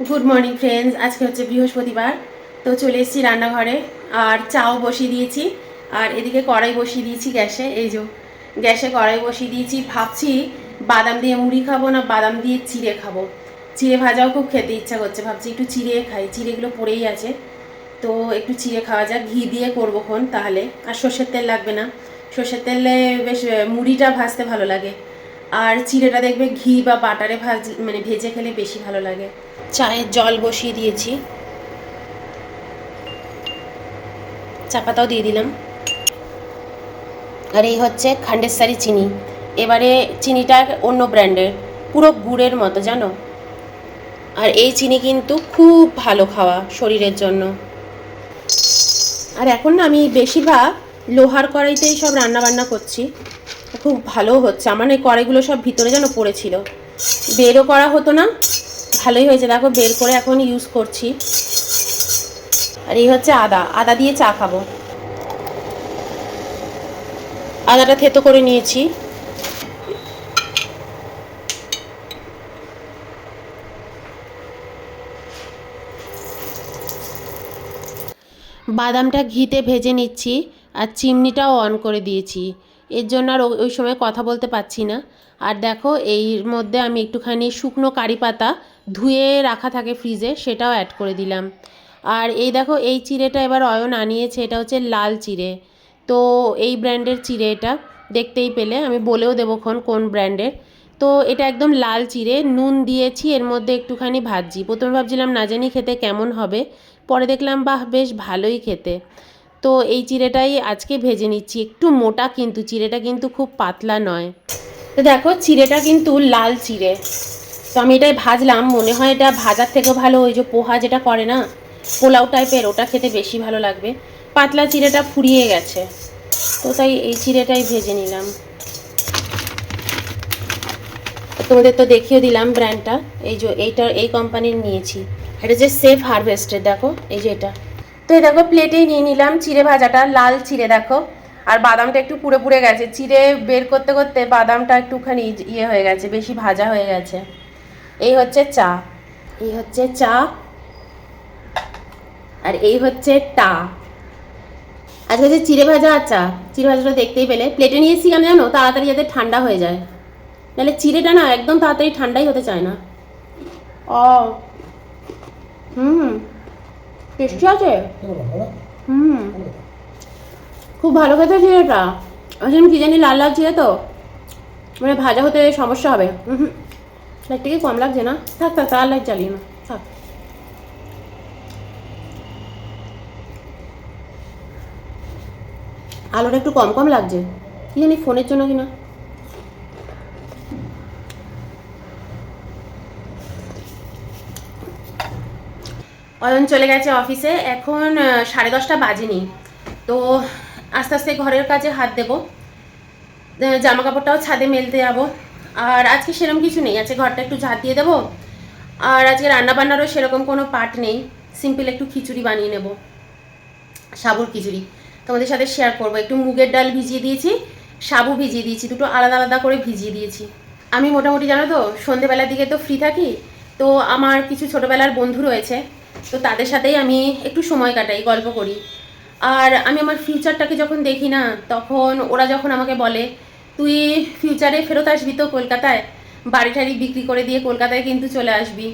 Good morning friends আজকে হচ্ছে বৃহস্পতিবার। তো চলে এসেছি রান্নাঘরে। আর চাও বসিয়ে দিয়েছি। আর এদিকে কড়াই বসিয়ে দিয়েছি গ্যাসে। এই যে গ্যাসে কড়াই বসিয়ে দিয়েছি। ভাবছি বাদাম দিয়ে মুড়ি খাব না বাদাম দিয়ে চিড়ে খাব। চিড়ে ভাজাও খুব খেতে ইচ্ছা করছে। ভাবছি একটু চিড়ে খাই। চিড়েগুলো পড়েই আছে। তো একটু চিড়ে খাওয়া যাক। ঘি দিয়ে করব খন তাহলে। আর সর্ষের তেল লাগবে না। সর্ষের তেলে বেশ মুড়িটা ভাজতে ভালো লাগে। আর চিড়েটা দেখবে ঘি বা বাটারে ভাজ মানে ভেজে খেলে বেশি ভালো লাগে। চায়ের জল বসিয়ে দিয়েছি। চা পাতাও দিয়ে দিলাম। আর এই হচ্ছে খান্ডেশ্বরী চিনি। এবারে চিনিটা অন্য ব্র্যান্ডের। পুরো গুড়ের মতো, জানো? আর এই চিনি কিন্তু খুব ভালো খাওয়া শরীরের জন্য। আর এখন না আমি বেশিরভাগ লোহার কড়াইতেই সব রান্না বান্না করছি। খুব ভালো হচ্ছে। আমার এই কড়াইগুলো সব ভিতরে যেন পড়েছিল। বেরও করা হতো না। ভালোই হয়েছে। দেখো, বের করে এখন ইউজ করছি। আর এই হচ্ছে আদা। আদা দিয়ে চা খাব। আদাটা থেতো করে নিয়েছি। বাদামটা ঘিতে ভেজে নিচ্ছি। আর চিমনিটাও অন করে দিয়েছি। এর জন্য আর ওই- সময় কথা বলতে পারছি না। আর দেখো, এর মধ্যে আমি একটুখানি শুকনো কারি পাতা ধুয়ে রাখা থাকে ফ্রিজে, সেটাও অ্যাড করে দিলাম। আর এই দেখো, এই চিড়েটা এবার অয়ন আনিয়েছে, এটা হচ্ছে লাল চিড়ে। তো এই ব্র্যান্ডের চিড়ে এটা, দেখতেই পেলে, আমি বলেও দেবোক্ষণ কোন ব্র্যান্ডের। তো এটা একদম লাল চিড়ে, নুন দিয়েছি, এর মধ্যে একটুখানি ভাজি। প্রথমে ভাবছিলাম না জানি খেতে কেমন হবে, পরে দেখলাম, বাহ, বেশ ভালোই খেতে। তো এই চিড়েটাই আজকে ভেজে নিচ্ছি। একটু মোটা কিন্তু, চিড়েটা কিন্তু খুব পাতলা নয়। তো দেখো, চিড়েটা কিন্তু লাল চিড়ে। তো আমি এটাই ভাজলাম, মনে হয় এটা ভাজার থেকেও ভালো, ওই যে পোহা যেটা করে না, পোলাও টাইপের, ওটা খেতে বেশি ভালো লাগবে। পাতলা চিড়েটা ফুরিয়ে গেছে। তো তাই এই চিড়েটাই ভেজে নিলাম। তোমাদের তো দেখিয়ে দিলাম ব্র্যান্ডটা এই যে এইটা, এই কোম্পানির নিয়েছি। এটা যে সেফ হারভেস্টের দেখো, এই যে এটা। তো এই দেখো প্লেটেই নিয়ে নিলাম চিড়ে ভাজাটা লাল চিড়ে দেখো। আর বাদামটা একটু পুড়ে পুড়ে গেছে। চিড়ে বের করতে করতে বাদামটা একটুখানি ইয়ে হয়ে গেছে বেশি ভাজা হয়ে গেছে। এই হচ্ছে চা। এই হচ্ছে চা। আর এই হচ্ছে টা। আজকে হচ্ছে চিড়ে ভাজা আর চা চিড়ে ভাজাটা দেখতেই পেলে। প্লেটে নিয়েছি কেন জানো তাড়াতাড়ি যাতে ঠান্ডা হয়ে যায়। নাহলে চিড়েটা না একদম তাড়াতাড়ি ঠান্ডাই হতে চায় না। ও। হুম। টেস্টি আছে? হুম। খুব ভালো খেতে চিড়েটা আসলে কি জানি লাল লাল চিড়ে তো। মানে ভাজা হতে সমস্যা হবে। হুম। লাইটটা কি কম লাগছে না? থাক থাক তার লাইট জ্বালিয়ে না থাক। আলোটা একটু কম কম লাগছে। কি জানি ফোনের জন্য কিনা। অয়ন চলে গেছে অফিসে। এখন সাড়ে দশটা বাজেনি। তো আস্তে আস্তে ঘরের কাজে হাত দেবো। জামা কাপড়টাও ছাদে মেলতে যাব। আর আজকে সেরকম কিছু নেই। আজকে ঘরটা একটু ঝাঁট দিয়ে দেবো। আর আজকে রান্নাবান্নারও সেরকম কোনো পার্ট নেই। সিম্পল একটু খিচুড়ি বানিয়ে নেব। সাবুর খিচুড়ি। তোমাদের সাথে শেয়ার করব। একটু মুগের ডাল ভিজিয়ে দিয়েছি। সাবু ভিজিয়ে দিয়েছি। দুটো আলাদা আলাদা করে ভিজিয়ে দিয়েছি। আমি মোটামুটি জানো তো, সন্ধেবেলার দিকে তো ফ্রি থাকি। তো আমার কিছু ছোটোবেলার বন্ধু রয়েছে। তো তাদের সাথেই আমি একটু সময় কাটাই, গল্প করি। আর আমি আমার ফিউচারটাকে যখন দেখি না, তখন ওরা যখন আমাকে বলে, তুই ফিউচারে ফেরত আসবি তো কলকাতায়? বাড়ি টাড়ি বিক্রি করে দিয়ে কলকাতায় কিন্তু চলে আসবি।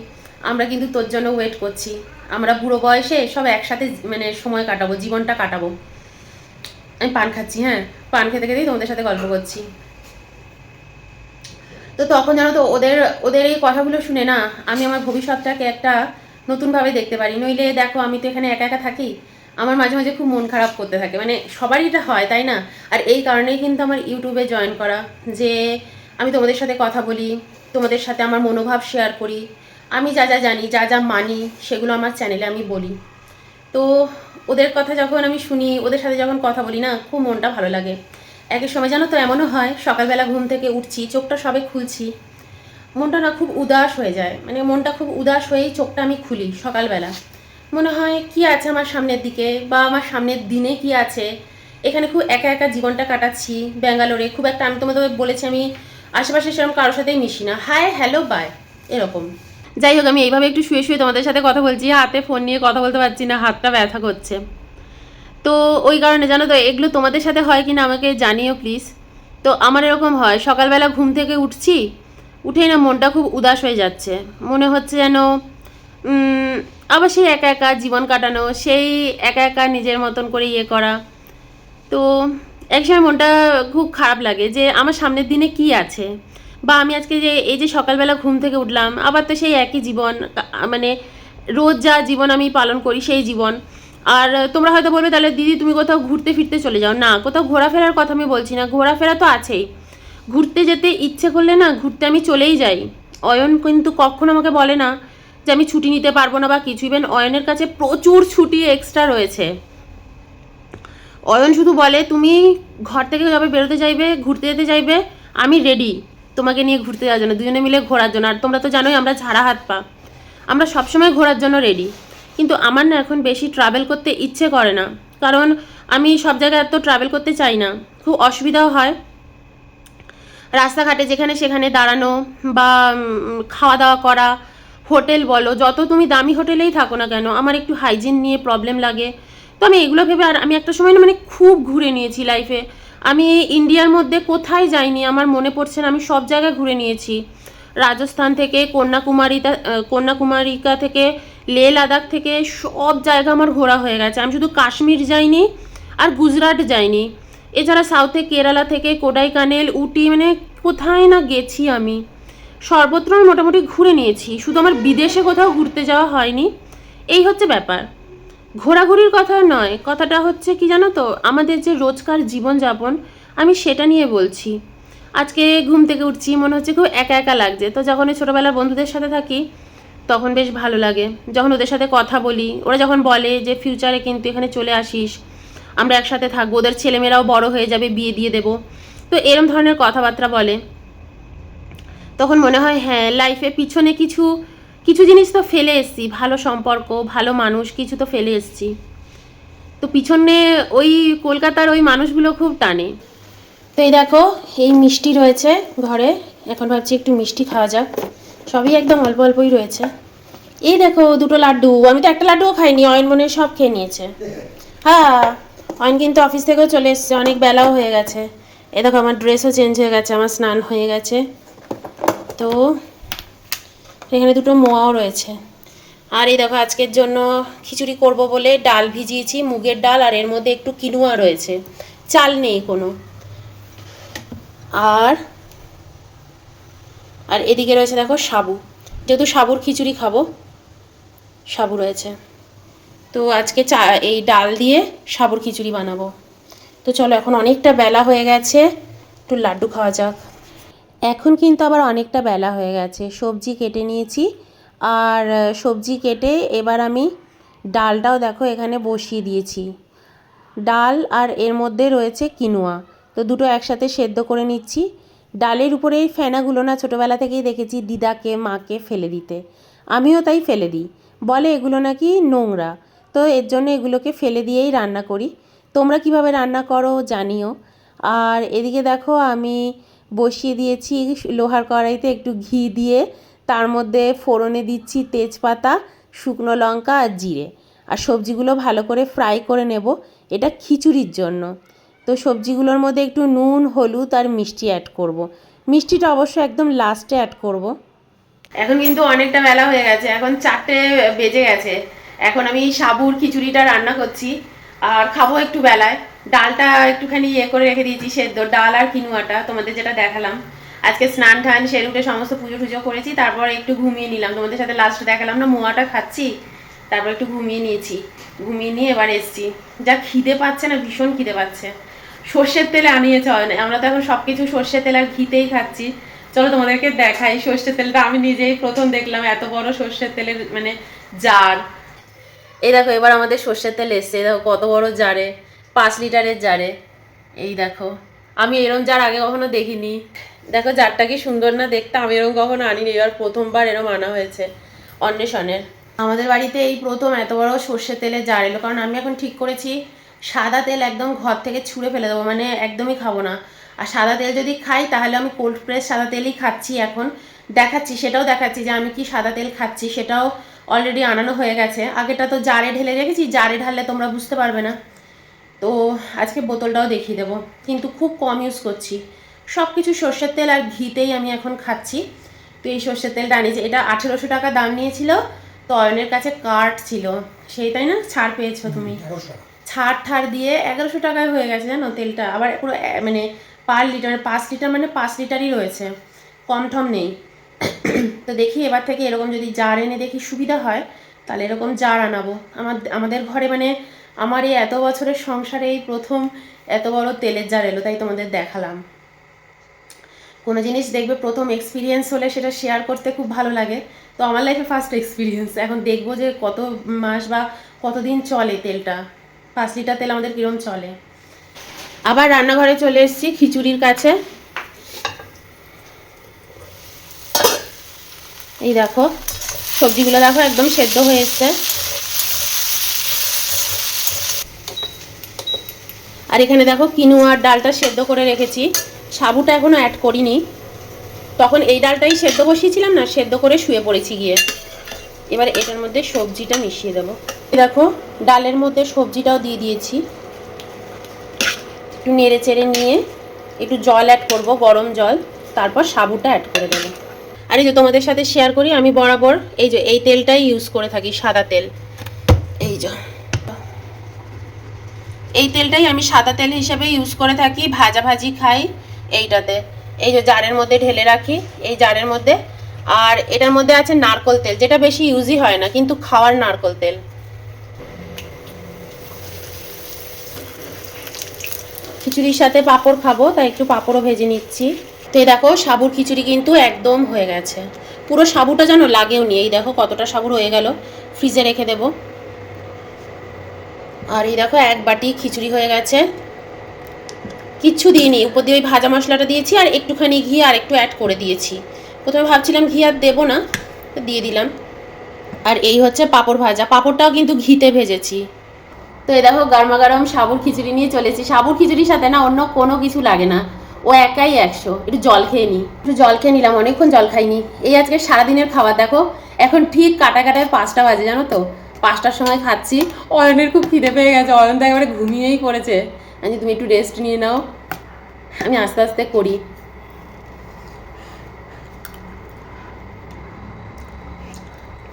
আমরা কিন্তু তোর জন্য ওয়েট করছি। আমরা বুড়ো বয়সে সব একসাথে মানে সময় কাটাবো, জীবনটা কাটাবো। আমি পান খাচ্ছি হ্যাঁ? পান খেতে খেতেই তোমাদের সাথে গল্প করছি। তো তখন জানো তো, ওদের ওদের এই কথাগুলো শুনে না, আমি আমার ভবিষ্যৎটাকে একটা নতুনভাবে দেখতে পারি। নইলে দেখো, আমি তো এখানে একা একা থাকি। আমার মাঝে মাঝে খুব মন খারাপ করতে থাকে। মানে সবারই এটা হয়, তাই না? আর এই কারণেই কিন্তু আমার ইউটিউবে জয়েন করা। যে আমি তোমাদের সাথে কথা বলি, তোমাদের সাথে আমার মনোভাব শেয়ার করি। আমি যা যা জানি, যা যা মানি, সেগুলো আমার চ্যানেলে আমি বলি। তো ওদের কথা যখন আমি শুনি, ওদের সাথে যখন কথা বলি না, খুব মনটা ভালো লাগে। একের সময় জানো তো, এমনও হয়, সকালবেলা ঘুম থেকে উঠছি, চোখটা সবে খুলছি। মনটা না খুব উদাস হয়ে যায়। মানে মনটা খুব উদাস হয়েই চোখটা আমি খুলি সকালবেলা। মনে হয়, কি আছে আমার সামনের দিকে? বা, আমার সামনের দিনে কি আছে? এখানে খুব একা একা জীবনটা কাটাচ্ছি ব্যাঙ্গালোরে। খুব একটা আমি তোমাদের বলেছি, আমি আশেপাশে সেরকম কারোর সাথেই মিশি না। Hi hello, bye. এরকম। যাই হোক, আমি এইভাবে একটু শুয়ে শুয়ে তোমাদের সাথে কথা বলছি। হাতে ফোন নিয়ে কথা বলতে পারছি না, হাতটা ব্যথা করছে। তো ওই কারণে, জানো তো, এগুলো তোমাদের সাথে হয় কি না আমাকে জানিও প্লিজ। তো আমার এরকম হয়, সকালবেলা ঘুম থেকে উঠছি উঠেই না মনটা খুব উদাস হয়ে যাচ্ছে। মনে হচ্ছে যেন আবার সেই একা একা জীবন কাটানো, সেই একা একা নিজের মতন করে ইয়ে করা। তো একসময় মনটা খুব খারাপ লাগে যে, আমার সামনের দিনে কি আছে? বা আমি আজকে যে, এই যে সকালবেলা ঘুম থেকে উঠলাম, আবার তো সেই একই জীবন মানে রোজ যা জীবন আমি পালন করি সেই জীবন। আর তোমরা হয়তো বলবে, তাহলে দিদি তুমি কোথাও ঘুরতে ফিরতে চলে যাও। না, কোথাও ঘোরাফেরার কথা আমি বলছি না, ঘোরাফেরা তো আছেই। ঘুরতে যেতে ইচ্ছে করলে না ঘুরতে আমি চলেই যাই। অয়ন কিন্তু কখনো আমাকে বলে না যে আমি ছুটি নিতে পারব না বা কিছু। ইভেন অয়নের কাছে প্রচুর ছুটি এক্সট্রা রয়েছে। অয়ন শুধু বলে, তুমি ঘর থেকে যবে বেরোতে চাইবে ঘুরতে যেতে চাইবে আমি রেডি তোমাকে নিয়ে ঘুরতে যাওয়ার জন্য, দুজনে মিলে ঘোরার জন্য। আর তোমরা তো জানোই আমরা ঝাড়া হাত পা। আমরা সবসময় ঘোরার জন্য রেডি কিন্তু আমার না এখন বেশি ট্রাভেল করতে ইচ্ছে করে না। কারণ আমি সব জায়গায় এত ট্রাভেল করতে চাই না। খুব অসুবিধাও হয়। রাস্তাঘাটে যেখানে সেখানে দাঁড়ানো বা খাওয়া দাওয়া করা, হোটেল বলো, যত তুমি দামি হোটেলেই থাকো না কেন, আমার একটু হাইজিন নিয়ে প্রবলেম লাগে। তো আমি এগুলো ভেবে আর আমি একটা সময় মানে খুব ঘুরে নিয়েছি লাইফে আমি ইন্ডিয়ার মধ্যে কোথায় যাইনি, আমার মনে পড়ছে না, আমি সব জায়গায় ঘুরে নিয়েছি। রাজস্থান থেকে কন্যাকুমারিতা কন্যাকুমারিকা থেকে, লে লাদাখ থেকে সব জায়গা আমার ঘোরা হয়ে গেছে। আমি শুধু কাশ্মীর যাইনি আর গুজরাট যাইনি। এছাড়া সাউথে কেরালা থেকে কোডাইকানেল, উটি মানে কোথায় না গেছি আমি। সর্বত্র আমি মোটামুটি ঘুরে নিয়েছি। শুধু আমার বিদেশে কোথাও ঘুরতে যাওয়া হয়নি। এই হচ্ছে ব্যাপার। ঘোরাঘুরির কথা নয়, কথাটা হচ্ছে কি জানো তো, আমাদের যে রোজকার জীবনযাপন, আমি সেটা নিয়ে বলছি। আজকে ঘুম থেকে উঠছি, মনে হচ্ছে খুব একা একা লাগছে। তো যখন এই ছোটোবেলার বন্ধুদের সাথে থাকি, তখন বেশ ভালো লাগে। যখন ওদের সাথে কথা বলি, ওরা যখন বলে যে ফিউচারে কিন্তু এখানে চলে আসিস। আমরা একসাথে থাকব, ওদের ছেলেমেয়েরাও বড় হয়ে যাবে, বিয়ে দিয়ে দেবো। তো এরম ধরনের কথাবার্তা বলে। তখন মনে হয় হ্যাঁ লাইফে পিছনে কিছু কিছু জিনিস তো ফেলে এসছি। ভালো সম্পর্ক, ভালো মানুষ, কিছু তো ফেলে এসছি। তো পিছনে ওই কলকাতার ওই মানুষগুলো খুব টানে। তো এই দেখো, এই মিষ্টি রয়েছে ঘরে। এখন ভাবছি একটু মিষ্টি খাওয়া যাক। সবই একদম অল্প অল্পই রয়েছে। এই দেখো, দুটো লাড্ডু। আমি তো একটা লাড্ডুও খাইনি অয়ন মনে সব খেয়ে নিয়েছে। হ্যাঁ অয়ন কিন্তু অফিস থেকেও চলে এসছে, অনেক বেলাও হয়ে গেছে। এ দেখো, আমার ড্রেসও চেঞ্জ হয়ে গেছে, আমার স্নান হয়ে গেছে। তো এখানে দুটো মোয়াও রয়েছে। আর এই দেখো, আজকের জন্য খিচুড়ি করব বলে ডাল ভিজিয়েছি, মুগের ডাল, আর এর মধ্যে একটু কিনুয়া রয়েছে। চাল নেই কোনো। আর আর এদিকে রয়েছে দেখো, সাবু। যেহেতু সাবুর খিচুড়ি খাব, সাবু রয়েছে। তো আজকে চা, এই ডাল দিয়ে সাবুর খিচুড়ি বানাবো। তো চলো এখন অনেকটা বেলা হয়ে গেছে, একটু লাড্ডু খাওয়া যাক। এখন কিন্তু আবার অনেকটা বেলা হয়ে গেছে, সবজি কেটে নিয়েছি। আর সবজি কেটে এবার আমি ডালটাও দেখো এখানে বসিয়ে দিয়েছি। ডাল আর এর মধ্যে রয়েছে কিনোয়া, তো দুটো একসাথে সেদ্ধ করে নিচ্ছি। ডালের উপরে এই ফেনাগুলো না ছোটোবেলা থেকেই দেখেছি দিদাকে, মাকে ফেলে দিতে। আমিও তাই ফেলে দিই। বলে এগুলো নাকি নোংরা তো এর জন্য এগুলোকে ফেলে দিয়েই রান্না করি। তোমরা কীভাবে রান্না করো জানিও। আর এদিকে দেখো আমি বসিয়ে দিয়েছি লোহার কড়াইতে একটু ঘি দিয়ে, তার মধ্যে ফোড়নে দিচ্ছি তেজপাতা, শুকনো লঙ্কা আর জিরে। আর সবজিগুলো ভালো করে ফ্রাই করে নেব, এটা খিচুড়ির জন্য। তো সবজিগুলোর মধ্যে একটু নুন, হলুদ আর মিষ্টি অ্যাড করব। মিষ্টিটা অবশ্য একদম লাস্টে অ্যাড করব। এখন কিন্তু অনেকটা বেলা হয়ে গেছে, এখন চারটে বেজে গেছে। এখন আমি সাবুর খিচুড়িটা রান্না করছি আর খাব একটু বেলায়। ডালটা একটুখানি ইয়ে করে রেখে দিয়েছি, সেদ্ধ। ডাল আর কিনুয়াটা, তোমাদের যেটা দেখালাম। আজকে স্নান টান সেরুটে সমস্ত পুজো টুজো করেছি, তারপর একটু ঘুমিয়ে নিলাম। তোমাদের সাথে লাস্ট দেখালাম না, মোয়াটা খাচ্ছি, তারপর একটু ঘুমিয়ে নিয়েছি। ঘুমিয়ে নিয়ে এবার এসছি। যা খিদে পাচ্ছে না, ভীষণ খিদে পাচ্ছে। সর্ষের তেলে আনিয়েছে অনেক, আমরা তো এখন সব কিছু সর্ষের তেল আর ঘিতেই খাচ্ছি। চলো তোমাদেরকে দেখাই সর্ষের তেলটা। আমি নিজেই প্রথম দেখলাম, এত বড় সর্ষের তেলের মানে জার এই দেখো, এবার আমাদের সর্ষের তেল এসছে। দেখো, কত বড় জারে, পাঁচ লিটারের জারে। এই দেখো, আমি এরম জার আগে কখনো দেখিনি। দেখো, জারটা কি সুন্দর না দেখতে, আমি এরকম কখনো আনিনি। এবার প্রথমবার এরম আনা হয়েছে, অন্বেষণের। আমাদের বাড়িতে এই প্রথম এত বড় সর্ষের তেলের জার এলো, কারণ আমি এখন ঠিক করেছি, সাদা তেল একদম ঘর থেকে ছুঁড়ে ফেলে দেবো মানে একদমই খাব না। আর সাদা তেল যদি খাই, তাহলে আমি কোল্ড প্রেস সাদা তেলই খাচ্ছি এখন। দেখাচ্ছি, সেটাও দেখাচ্ছি যে আমি কি সাদা তেল খাচ্ছি, সেটাও অলরেডি আনানো হয়ে গেছে। আগেটা তো জারে ঢেলে রেখেছি জারে ঢাললে তোমরা বুঝতে পারবে না। তো আজকে বোতলটাও দেখিয়ে দেবো কিন্তু খুব কম ইউজ করছি। সব কিছু সর্ষের তেল আর ঘিতেই আমি এখন খাচ্ছি। তো এই সর্ষের তেলটা আনিয়েছি এটা আঠেরোশো টাকা দাম নিয়েছিল তো অয়নের কাছে কার্ড ছিল। সেই তাই না? ছাড় পেয়েছ তুমি। ছাড় ঠাড় দিয়ে এগারোশো টাকায় হয়ে গেছে জানো তেলটা। আবার পুরো মানে পার লিটার পাঁচ লিটার মানে পাঁচ লিটারই রয়েছে। কম ঠম নেই। তো দেখি এবার থেকে এরকম যদি জার এনে দেখি সুবিধা হয়, তাহলে এরকম জার আনাবো। আমার, আমাদের ঘরে মানে আমার এই এত বছরের সংসারে এই প্রথম এত বড় তেলের জার এলো, তাই তোমাদের দেখালাম। কোনো জিনিস দেখবে প্রথম এক্সপিরিয়েন্স হলে সেটা শেয়ার করতে খুব ভালো লাগে। তো আমার লাইফে ফার্স্ট এক্সপিরিয়েন্স এখন দেখব যে কত মাস বা কতদিন চলে তেলটা। পাঁচ লিটার তেল আমাদের কীরকম চলে। আবার রান্নাঘরে চলে এসেছি খিচুড়ির কাছে। এই দেখো, সবজিগুলো দেখো একদম সেদ্ধ হয়ে এসছে। আর এখানে দেখো কিনুয়ার ডালটা সেদ্ধ করে রেখেছি। সাবুটা এখনও অ্যাড করিনি। তখন এই ডালটাই সেদ্ধ বসিয়েছিলাম না, সেদ্ধ করে শুয়ে পড়েছি গিয়ে। এবার এটার মধ্যে সবজিটা মিশিয়ে দেবো। দেখো, ডালের মধ্যে সবজিটাও দিয়ে দিয়েছি। একটু নেড়ে চেড়ে নিয়ে একটু জল অ্যাড করব, গরম জল। তারপর সাবুটা অ্যাড করে দেবো। আর এই যে তোমাদের সাথে শেয়ার করি, আমি বরাবর এই যে এই তেলটাই ইউজ করে থাকি, সাদা তেল। এই যে। এই তেলটাই আমি সাদা তেল হিসেবে ইউজ করে থাকি, ভাজা ভাজি খাই এইটাতে। এই যে জারের মধ্যে ঢেলে রাখি, এই জারের মধ্যে। আর এটার মধ্যে আছে নারকল তেল, যেটা বেশি ইউজই হয় না, কিন্তু খাওয়ার নারকল তেল। খিচুড়ির সাথে পাঁপড় খাব, তাই একটু পাঁপড়ও ভেজে নিচ্ছি। তো এই দেখো, সাবুর খিচুড়ি কিন্তু একদম হয়ে গেছে। পুরো সাবুটা যেন লাগেও নি। এই দেখো কতটা সাবুর হয়ে গেল। ফ্রিজে রেখে দেবো। আর এই দেখো এক বাটি খিচুড়ি হয়ে গেছে। কিচ্ছু দিইনি। উপর দিয়ে ওই ভাজা মশলাটা দিয়েছি আর একটুখানি ঘি আর একটু অ্যাড করে দিয়েছি। প্রথমে ভাবছিলাম ঘি আর দেবো না দিয়ে দিলাম। আর এই হচ্ছে পাঁপড় ভাজা। পাঁপড়টাও কিন্তু ঘিতে ভেজেছি। তো এই দেখো গরমা গরম সাবুর খিচুড়ি নিয়ে চলেছি। সাবুর খিচুড়ির সাথে না অন্য কোনো কিছু লাগে না। ও একাই একশো। একটু জল খেয়ে নিই একটু জল খেয়ে নিলাম অনেকক্ষণ জল খাইনি। এই আজকে সারাদিনের খাবার দেখো এখন ঠিক কাটা কাটায় পাঁচটা বাজে জানো তো? পাঁচটার সময় খাচ্ছি। অয়নের খুব খিদে পেয়ে গেছে অয়ন তো একবারে ঘুমিয়েই পড়েছে। আমি তুমি একটু রেস্ট নিয়ে নাও। আমি আস্তে আস্তে করি।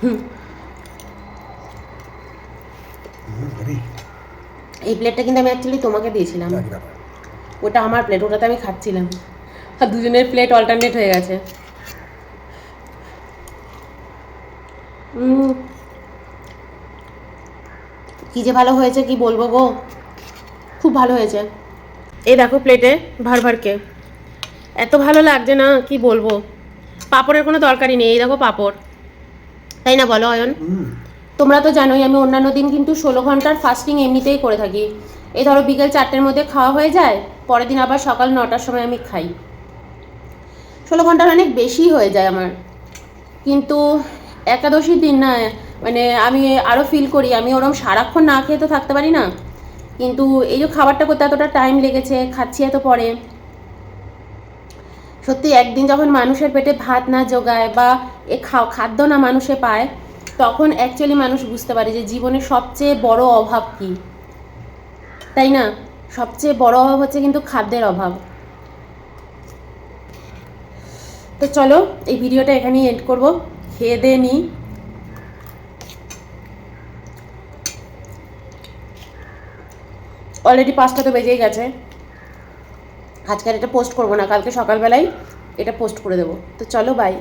হুম, এই প্লেটটা কিন্তু আমি অ্যাকচুয়ালি তোমাকে দিয়েছিলাম। ওটা আমার প্লেট ওটাতে আমি খাচ্ছিলাম। আর দুজনের প্লেট অল্টারনেট হয়ে গেছে। কি যে ভালো হয়েছে কি বলব গো? খুব ভালো হয়েছে। এই দেখো প্লেটে ভার ভারকে এত ভালো লাগছে না কি বলব? পাপড়ের কোনো দরকারই নেই এই দেখো পাপড়। তাই না বলো অয়ন? তোমরা তো জানোই আমি অন্যান্য দিন কিন্তু ষোলো ঘণ্টার ফাস্টিং এমনিতেই করে থাকি। এই ধরো বিকেল চারটের মধ্যে খাওয়া হয়ে যায় পরের দিন আবার সকাল নটার সময় আমি খাই। ষোলো ঘণ্টার অনেক বেশি হয়ে যায় আমার। কিন্তু একাদশীর দিন না মানে আমি আরও ফিল করি, আমি ওরম সারাক্ষণ না খেয়ে তো থাকতে পারি না। কিন্তু এই যে খাবারটা করতে এতটা টাইম লেগেছে, খাচ্ছি এত পরে। সত্যি একদিন যখন মানুষের পেটে ভাত না জোগায় বা এ খাদ্য না মানুষে পায়, তখন অ্যাকচুয়ালি মানুষ বুঝতে পারে যে জীবনের সবচেয়ে বড় অভাব কী। তাই না? সবচেয়ে বড় অভাব হচ্ছে কিন্তু খাদ্যের অভাব। তো চলো, এই ভিডিওটা এখানেই এন্ড করব। খেয়ে দিয়ে নিই অলরেডি পাঁচটা তো বেজেই গেছে। আজকে এটা পোস্ট করব না, কালকে সকালবেলায় এটা পোস্ট করে দেবো। তো চলো বাই